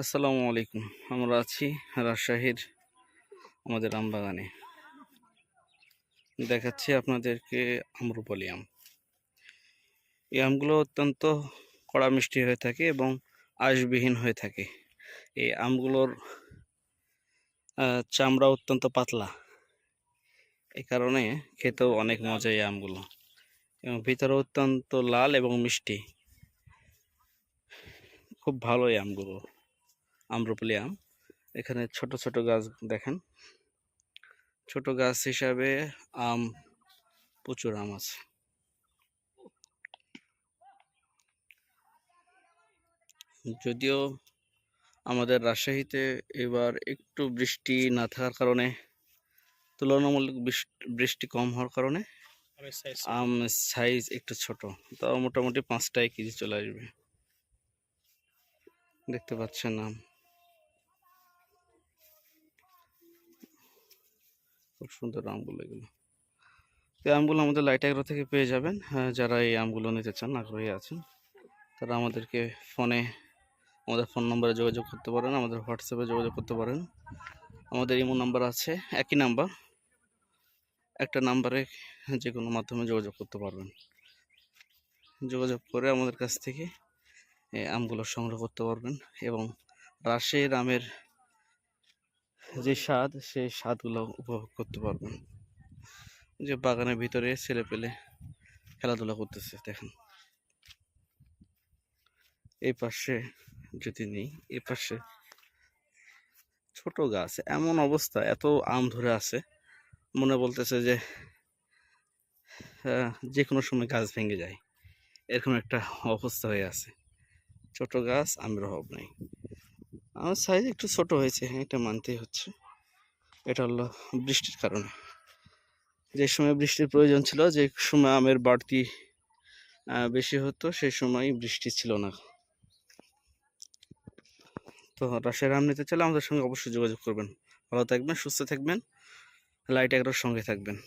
আসসালামু আলাইকুম। আমরা আছি রাজশাহীর আমাদের আম বাগানে দেখাচ্ছি আপনাদেরকে আম্রপলি আম। এই আমগুলো অত্যন্ত কড়া মিষ্টি হয়ে থাকে এবং আঁশবিহীন হয়ে থাকে। এই আমগুলোর চামড়া অত্যন্ত পাতলা। এই কারণে খেতেও অনেক মজা এই আমগুলো। এবং ভিতরে অত্যন্ত লাল এবং মিষ্টি। খুব ভালো এই আমগুলো। আম্রপলি আম এখানে ছোট ছোট গাছ দেখেন। ছোট গাছ হিসাবে আম প্রচুর আম আছে। যদিও আমাদের রাজশাহীতে এবার একটু বৃষ্টি না থাকার কারণে তুলনামূলক বৃষ- বৃষ্টি কম হওয়ার কারণে আম সাইজ একটু ছোট। তাও মোটামুটি পাঁচটায় কেজি চলে আসবে। দেখতে পাচ্ছেন আম। খুব সুন্দর আমগুলো এগুলো। এই আমগুলো আমাদের লাইট এগ্রো থেকে পেয়ে যাবেন। হ্যাঁ, যারা এই আমগুলো নিতে চান আগ্রহী আছেন তারা আমাদেরকে ফোনে আমাদের ফোন নম্বরে যোগাযোগ করতে পারেন আমাদের হোয়াটসঅ্যাপে যোগাযোগ করতে পারেন। আমাদের ইমো নাম্বার আছে একই নাম্বার। একটা নাম্বারে যে কোনো মাধ্যমে যোগাযোগ করতে পারবেন। যোগাযোগ করে আমাদের কাছ থেকে আমগুলো সংগ্রহ করতে পারবেন এবং রাজশাহীর আমের যে স্বাদ সেই স্বাদগুলো উপভোগ করতে পারবেন যে বাগানের ভিতরে ছেলে পেলে খেলাধুলা করতেছে, দেখেন। এই পাশে যদি নেই, এই পাশে ছোট গাছ, এমন অবস্থা, এত আম ধরে আছে। মনে বলতেছে যে যে কোনো সময় গাছ ভেঙে যায়। এরকম একটা অবস্থা হয়ে আছে। ছোট গাছ, আমের অভাব নেই। আমার সাইজ একটু ছোট হয়েছে হ্যাঁ এটা মানতেই হচ্ছে। এটা হলো বৃষ্টির কারণে। যে সময় বৃষ্টির প্রয়োজন ছিল, যে সময় আমের বাড়তি বেশি হতো সেই সময় বৃষ্টি ছিল না। তো রাশিয়ার আম নিতে চাইলে আমাদের সঙ্গে অবশ্যই যোগাযোগ করবেন। ভালো থাকবেন, সুস্থ থাকবেন, লাইট এগারোর সঙ্গে থাকবেন।